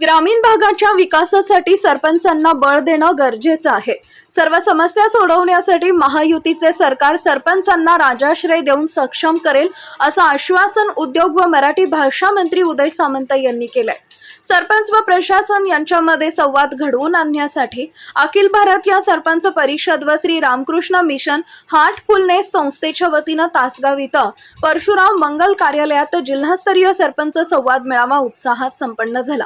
ग्रामीण भागाच्या विकासासाठी सरपंचांना बळ देणं गरजेचं आहे. सर्व समस्या सोडवण्यासाठी महायुतीचे सरकार सरपंचांना राजाश्रय देऊन सक्षम करेल असं आश्वासन उद्योग व मराठी भाषा मंत्री उदय सामंत यांनी केलंय. सरपंच व प्रशासन यांच्यामध्ये संवाद घडवून आणण्यासाठी अखिल भारत या सरपंच परिषद व Shri Ramakrishna mission heartfulness संस्थेच्या वतीनं तासगाव इथं परशुराम मंगल कार्यालयात जिल्हास्तरीय सरपंच संवाद मेळावा उत्साहात संपन्न झाला.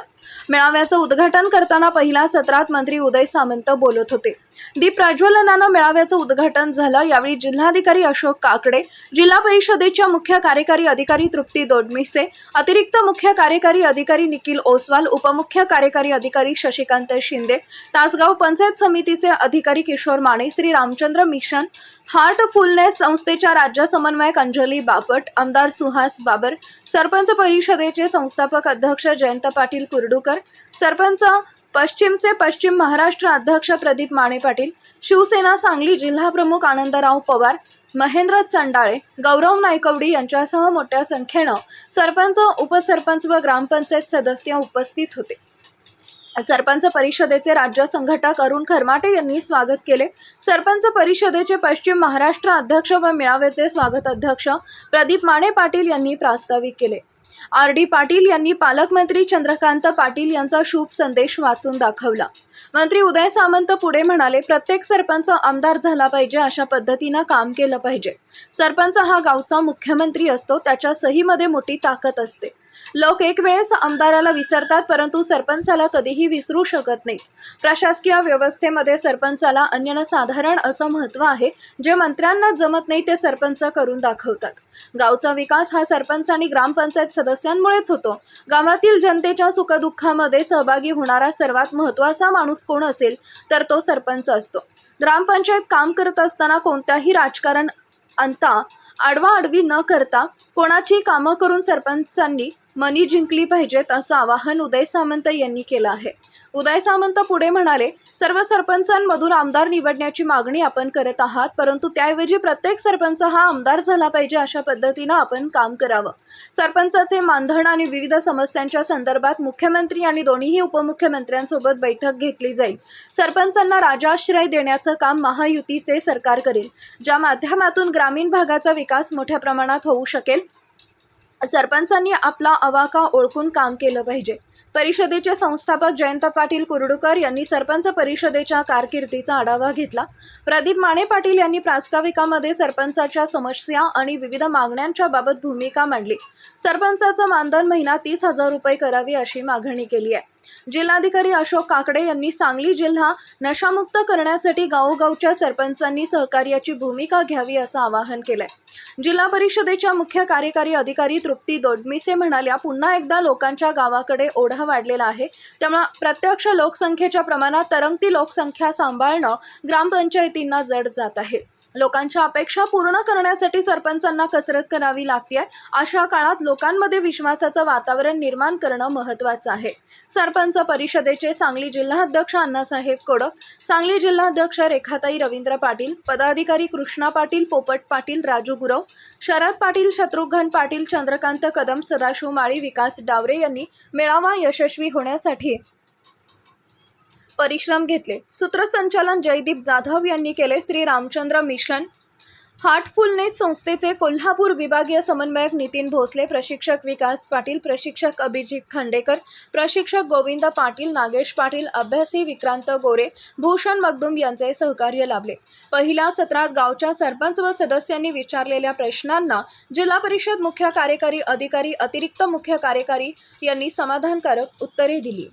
मेळाव्याचं उद्घाटन करताना पहिल्या सत्रात मंत्री उदय सामंत बोलत होते. दीप प्रज्वलनानं मेळाव्याचं उद्घाटन झालं. यावेळी जिल्हाधिकारी अशोक काकडे जिल्हा परिषदेच्या मुख्य कार्यकारी अधिकारी तृप्ती दोडमिसे अतिरिक्त मुख्य कार्यकारी अधिकारी निखिल ओसवाल उपमुख्य कार्यकारी अधिकारी शशिकांत शिंदे तासगाव पंचायत समितीचे अधिकारी Kishor Mane Shri Ramchandra mission heartfulness संस्थेच्या राज्य समन्वयक अंजली बापट आमदार सुहास बाबर सरपंच परिषदेचे संस्थापक अध्यक्ष जयंत पाटील कुर्डुकर सरपंच पश्चिमचे पश्चिम महाराष्ट्र अध्यक्ष प्रदीप माने पाटील शिवसेना सांगली जिल्हाप्रमुख आनंदराव पवार महेंद्र चंडाळे गौरव नायकवडी यांच्यासह मोठ्या संख्येनं सरपंच उपसरपंच व ग्रामपंचायत सदस्य उपस्थित होते. सरपंच परिषदेचे राज्य संघटक अरुण खरमाटे यांनी स्वागत केले. सरपंच परिषदेचे पश्चिम महाराष्ट्र अध्यक्ष व मेळाव्याचे स्वागत अध्यक्ष प्रदीप माने पाटील यांनी प्रास्ताविक केले. आर डी पाटील यांनी पालकमंत्री चंद्रकांत पाटील यांचा शुभ संदेश वाचून दाखवला. मंत्री उदय सामंत पुढे म्हणाले प्रत्येक सरपंच आमदार झाला पाहिजे अशा पद्धतीनं काम केलं पाहिजे. सरपंच हा गावचा मुख्यमंत्री असतो त्याच्या सहीमध्ये मोठी ताकद असते. लोक एक वेळेस आमदाराला विसरतात परंतु सरपंचाला कधीही विसरू शकत नाहीत. प्रशासकीय व्यवस्थेमध्ये सरपंचाला अन्यसाधारण असं महत्त्व आहे जे मंत्र्यांना जमत नाही ते सरपंच करून दाखवतात. गावचा विकास हा सरपंच आणि ग्रामपंचायत सदस्यांमुळेच होतो. गावातील जनतेच्या सुखदुःखामध्ये सहभागी होणारा सर्वात महत्त्वाचा माणूस कोण असेल तर तो सरपंच असतो. ग्रामपंचायत काम करत असताना कोणत्याही राजकारण अंता आडवा आडवी न करता कोणाची कामं करून सरपंचांनी मनी जिंकली पाहिजेत असं आवाहन उदय सामंत यांनी केलं आहे. उदय सामंत पुढे म्हणाले सर्व सरपंचांमधून आमदार निवडण्याची मागणी आपण करत आहात परंतु त्याऐवजी प्रत्येक सरपंच हा आमदार झाला पाहिजे अशा पद्धतीनं आपण काम करावं. सरपंचाचे मानधन आणि विविध समस्यांच्या संदर्भात मुख्यमंत्री आणि दोन्हीही उपमुख्यमंत्र्यांसोबत बैठक घेतली जाईल. सरपंचांना राजाश्रय देण्याचं काम महायुतीचे सरकार करेल ज्या माध्यमातून ग्रामीण भागाचा विकास मोठ्या प्रमाणात होऊ शकेल. सरपंचांनी आपला अवाका ओळखून काम केलं पाहिजे. परिषदेचे संस्थापक जयंत पाटील कुर्डुकर यांनी सरपंच परिषदेच्या कारकिर्दीचा आढावा घेतला. प्रदीप माने पाटील यांनी प्रास्ताविकामध्ये सरपंचाच्या समस्या आणि विविध मागण्यांच्या बाबत भूमिका मांडली. सरपंचाचं मानधन महिना तीस हजार रुपये करावी अशी मागणी केली आहे. जिल्हाधिकारी अशोक काकडे यांनी सांगली जिल्हा नशामुक्त करण्यासाठी गावोगावच्या सरपंचांनी सहकार्याची भूमिका घ्यावी असं आवाहन केलंय. जिल्हा परिषदेच्या मुख्य कार्यकारी अधिकारी तृप्ती दोडमिसे म्हणाल्या पुन्हा एकदा लोकांच्या गावाकडे ओढा वाढलेला आहे. त्यामुळे प्रत्यक्ष लोकसंख्येच्या प्रमाणात तरंगती लोकसंख्या सांभाळणं ग्रामपंचायतींना जड जात आहे. लोकांच्या अपेक्षा पूर्ण करण्यासाठी सरपंचांना कसरत करावी लागते अशा काळात लोकांमध्ये विश्वासाचं वातावरण निर्माण करणं महत्त्वाचं आहे. सरपंच परिषदेचे सांगली जिल्हाध्यक्ष अण्णासाहेब कोडक सांगली जिल्हाध्यक्ष रेखाताई रवींद्र पाटील पदाधिकारी कृष्णा पाटील पोपट पाटील राजू गुरव शरद पाटील शत्रुघ्न पाटील चंद्रकांत कदम सदाशिव माळी विकास डावरे यांनी मेळावा यशस्वी होण्यासाठी परिश्रम घेतले. सूत्रसंचालन जयदीप जाधव यांनी केले. श्री रामचंद्र मिशन हार्टफुलनेस संस्थेचे कोल्हापूर विभागीय समन्वयक नितीन भोसले प्रशिक्षक विकास पाटील प्रशिक्षक अभिजित खंडेकर प्रशिक्षक गोविंद पाटील नागेश पाटील अभ्यासी विक्रांत गोरे भूषण मगदुम यांचे सहकार्य लाभले. पहिल्या सत्रात गावच्या सरपंच व सदस्यांनी विचारलेल्या प्रश्नांना जिल्हा परिषद मुख्य कार्यकारी अधिकारी अतिरिक्त मुख्य कार्यकारी यांनी समाधानकारक उत्तरे दिली.